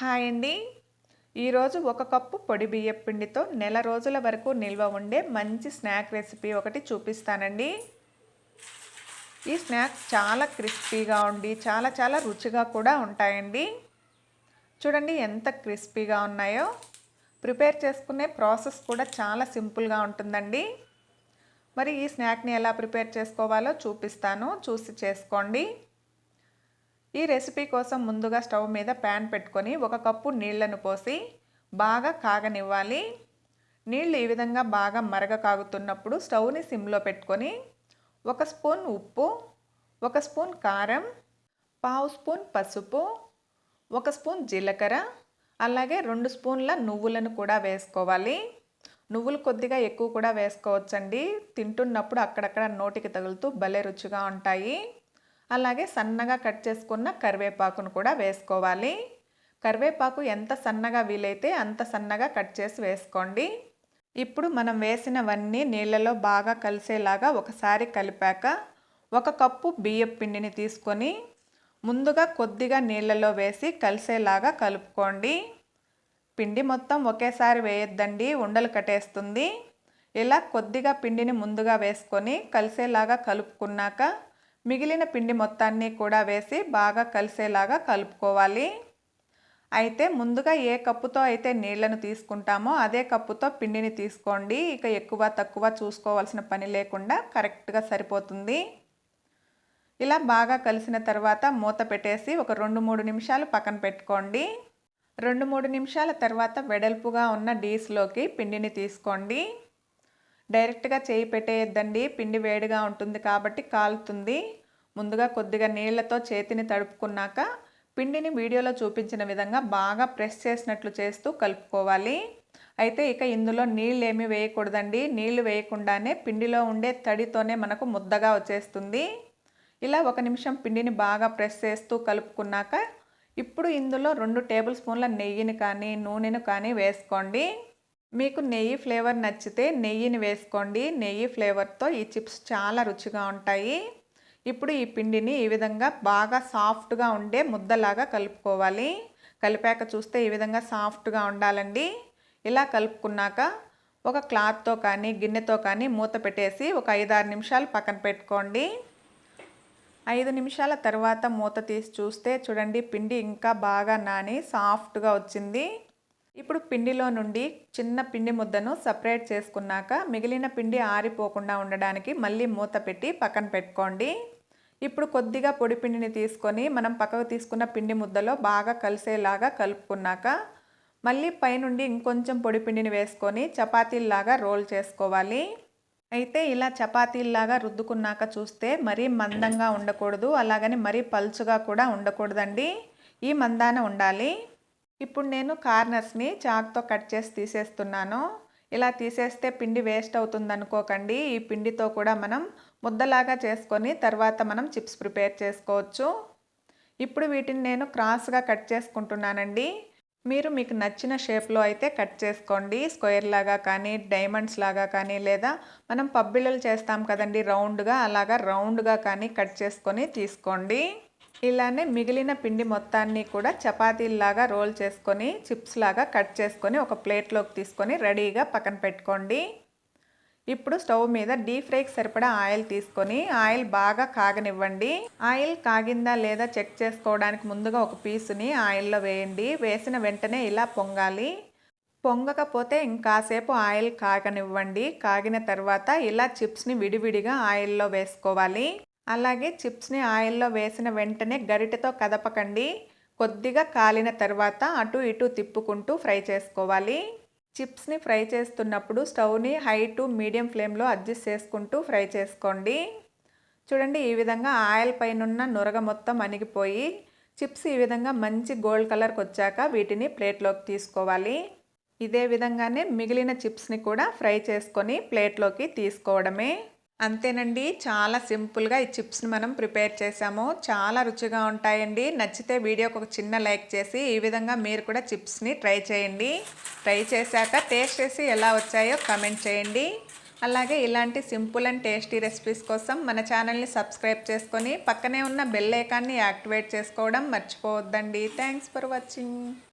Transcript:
Hi అండి. ఈరోజు ఒక కప్పు పొడి బియ్యం పిండితో నెల రోజుల వరకు నిల్వ ఉండే మంచి స్నాక్ రెసిపీ ఒకటి చూపిస్తానండి. ఈ స్నాక్స్ చాలా క్రిస్పీగా ఉండి చాలా చాలా రుచిగా కూడా ఉంటాయండి. చూడండి ఎంత క్రిస్పీగా ఉన్నాయో. ప్రిపేర్ చేసుకునే ప్రాసెస్ కూడా చాలా సింపుల్గా ఉంటుందండి. మరి ఈ స్నాక్ని ఎలా ప్రిపేర్ చేసుకోవాలో చూపిస్తాను. చూసి చేసుకోండి. ఈ రెసిపీ కోసం ముందుగా స్టవ్ మీద ప్యాన్ పెట్టుకొని ఒక కప్పు నీళ్ళను పోసి బాగా కాగనివ్వాలి. నీళ్ళు ఈ విధంగా బాగా మరగ కాగుతున్నప్పుడు స్టవ్ని సిమ్లో పెట్టుకొని ఒక స్పూన్ ఉప్పు ఒక స్పూన్ కారం పావు స్పూన్ పసుపు ఒక స్పూన్ జీలకర్ర అలాగే రెండు స్పూన్ల నువ్వులను కూడా వేసుకోవాలి. నువ్వులు కొద్దిగా ఎక్కువ కూడా వేసుకోవచ్చండి. తింటున్నప్పుడు అక్కడక్కడ నోటికి తగులుతూ భలే రుచిగా ఉంటాయి. అలాగే సన్నగా కట్ చేసుకున్న కరివేపాకును కూడా వేసుకోవాలి. కరివేపాకు ఎంత సన్నగా వీలైతే అంత సన్నగా కట్ చేసి వేసుకోండి. ఇప్పుడు మనం వేసినవన్నీ నీళ్ళలో బాగా కలిసేలాగా ఒకసారి కలిపాక ఒక కప్పు బియ్యం పిండిని తీసుకొని ముందుగా కొద్దిగా నీళ్ళలో వేసి కలిసేలాగా కలుపుకోండి. పిండి మొత్తం ఒకేసారి వేయొద్దండి ఉండలు కట్టేస్తుంది. ఇలా కొద్దిగా పిండిని ముందుగా వేసుకొని కలిసేలాగా కలుపుకున్నాక మిగిలిన పిండి మొత్తాన్ని కూడా వేసి బాగా కలిసేలాగా కలుపుకోవాలి. అయితే ముందుగా ఏ కప్పుతో అయితే నీళ్ళను తీసుకుంటామో అదే కప్పుతో పిండిని తీసుకోండి. ఇక ఎక్కువ తక్కువ చూసుకోవాల్సిన పని లేకుండా కరెక్ట్గా సరిపోతుంది. ఇలా బాగా కలిసిన తర్వాత మూత పెట్టేసి ఒక రెండు మూడు నిమిషాలు పక్కన పెట్టుకోండి. రెండు మూడు నిమిషాల తర్వాత వెడల్పుగా ఉన్న డీస్లోకి పిండిని తీసుకోండి. డైరెక్ట్గా చేయి పెట్టేయద్దండి. పిండి వేడిగా ఉంటుంది కాబట్టి కాలుతుంది. ముందుగా కొద్దిగా నీళ్ళతో చేతిని తడుపుకున్నాక పిండిని వీడియోలో చూపించిన విధంగా బాగా ప్రెస్ చేసినట్లు చేస్తూ కలుపుకోవాలి. అయితే ఇక ఇందులో నీళ్ళు ఏమి వేయకూడదండి. నీళ్ళు వేయకుండానే పిండిలో ఉండే తడితోనే మనకు ముద్దగా వచ్చేస్తుంది. ఇలా ఒక నిమిషం పిండిని బాగా ప్రెస్ చేస్తూ కలుపుకున్నాక ఇప్పుడు ఇందులో రెండు టేబుల్ స్పూన్ల నెయ్యిని కానీ నూనెను కానీ వేసుకోండి. మీకు నెయ్యి ఫ్లేవర్ నచ్చితే నెయ్యిని వేసుకోండి. నెయ్యి ఫ్లేవర్తో ఈ చిప్స్ చాలా రుచిగా ఉంటాయి. ఇప్పుడు ఈ పిండిని ఈ విధంగా బాగా సాఫ్ట్గా ఉండే ముద్దలాగా కలుపుకోవాలి. కలిపాక చూస్తే ఈ విధంగా సాఫ్ట్గా ఉండాలండి. ఇలా కలుపుకున్నాక ఒక క్లాత్తో కానీ గిన్నెతో కానీ మూత పెట్టేసి ఒక ఐదారు నిమిషాలు పక్కన పెట్టుకోండి. ఐదు నిమిషాల తర్వాత మూత తీసి చూస్తే చూడండి పిండి ఇంకా బాగా నాని సాఫ్ట్గా వచ్చింది. ఇప్పుడు పిండిలో నుండి చిన్న పిండి ముద్దను సపరేట్ చేసుకున్నాక మిగిలిన పిండి ఆరిపోకుండా ఉండడానికి మళ్ళీ మూత పెట్టి పక్కన పెట్టుకోండి. ఇప్పుడు కొద్దిగా పొడి పిండిని తీసుకొని మనం పక్కకు తీసుకున్న పిండి ముద్దలో బాగా కలిసేలాగా కలుపుకున్నాక మళ్ళీ పైనుండి ఇంకొంచెం పొడి పిండిని వేసుకొని చపాతీల్లాగా రోల్ చేసుకోవాలి. అయితే ఇలా చపాతీల్లాగా రుద్దుకున్నాక చూస్తే మరీ మందంగా ఉండకూడదు అలాగని మరీ పలుచుగా కూడా ఉండకూడదండి. ఈ మందాన ఉండాలి. ఇప్పుడు నేను కార్నర్స్ని చాక్తో కట్ చేసి తీసేస్తున్నాను. ఇలా తీసేస్తే పిండి వేస్ట్ అవుతుంది అనుకోకండి ఈ పిండితో కూడా మనం ముద్దలాగా చేసుకొని తర్వాత మనం చిప్స్ ప్రిపేర్ చేసుకోవచ్చు. ఇప్పుడు వీటిని నేను క్రాస్గా కట్ చేసుకుంటున్నానండి. మీరు మీకు నచ్చిన షేప్లో అయితే కట్ చేసుకోండి. స్క్వేర్ లాగా కానీ డైమండ్స్ లాగా కానీ లేదా మనం పబ్బిళ్ళలు చేస్తాం కదండి రౌండ్గా అలాగా రౌండ్గా కానీ కట్ చేసుకొని తీసుకోండి. ఇలానే మిగిలిన పిండి మొత్తాన్ని కూడా చపాతీల్లాగా రోల్ చేసుకొని చిప్స్ లాగా కట్ చేసుకొని ఒక ప్లేట్లోకి తీసుకొని రెడీగా పక్కన పెట్టుకోండి. ఇప్పుడు స్టవ్ మీద డీప్ ఫ్రైకి సరిపడా ఆయిల్ తీసుకొని ఆయిల్ బాగా కాగనివ్వండి. ఆయిల్ కాగిందా లేదా చెక్ చేసుకోవడానికి ముందుగా ఒక పీసుని ఆయిల్లో వేయండి. వేసిన వెంటనే ఇలా పొంగాలి. పొంగకపోతే ఇంకాసేపు ఆయిల్ కాగనివ్వండి. కాగిన తర్వాత ఇలా చిప్స్ని విడివిడిగా ఆయిల్లో వేసుకోవాలి. అలాగే చిప్స్ని ఆయిల్లో వేసిన వెంటనే గరిటెతో కదపకండి. కొద్దిగా కాలిన తర్వాత అటు ఇటు తిప్పుకుంటూ ఫ్రై చేసుకోవాలి. చిప్స్ని ఫ్రై చేస్తున్నప్పుడు స్టవ్ని హై టు మీడియం ఫ్లేమ్లో అడ్జస్ట్ చేసుకుంటూ ఫ్రై చేసుకోండి. చూడండి ఈ విధంగా ఆయిల్ పైనున్న నురగ మొత్తం అణిగిపోయి చిప్స్ ఈ విధంగా మంచి గోల్డ్ కలర్కి వచ్చాక వీటిని ప్లేట్లోకి తీసుకోవాలి. ఇదే విధంగానే మిగిలిన చిప్స్ని కూడా ఫ్రై చేసుకొని ప్లేట్లోకి తీసుకోవడమే. అంతేనండి. చాలా సింపుల్గా ఈ చిప్స్ని మనం ప్రిపేర్ చేసాము. చాలా రుచిగా ఉంటాయండి. నచ్చితే వీడియోకి ఒక చిన్న లైక్ చేసి ఈ విధంగా మీరు కూడా చిప్స్ని ట్రై చేయండి. ట్రై చేశాక టేస్ట్ చేసి ఎలా వచ్చాయో కమెంట్ చేయండి. అలాగే ఇలాంటి సింపుల్ అండ్ టేస్టీ రెసిపీస్ కోసం మన ఛానల్ని సబ్స్క్రైబ్ చేసుకొని పక్కనే ఉన్న బెల్ ఐకాన్ని యాక్టివేట్ చేసుకోవడం మర్చిపోవద్దండి. Thanks for watching.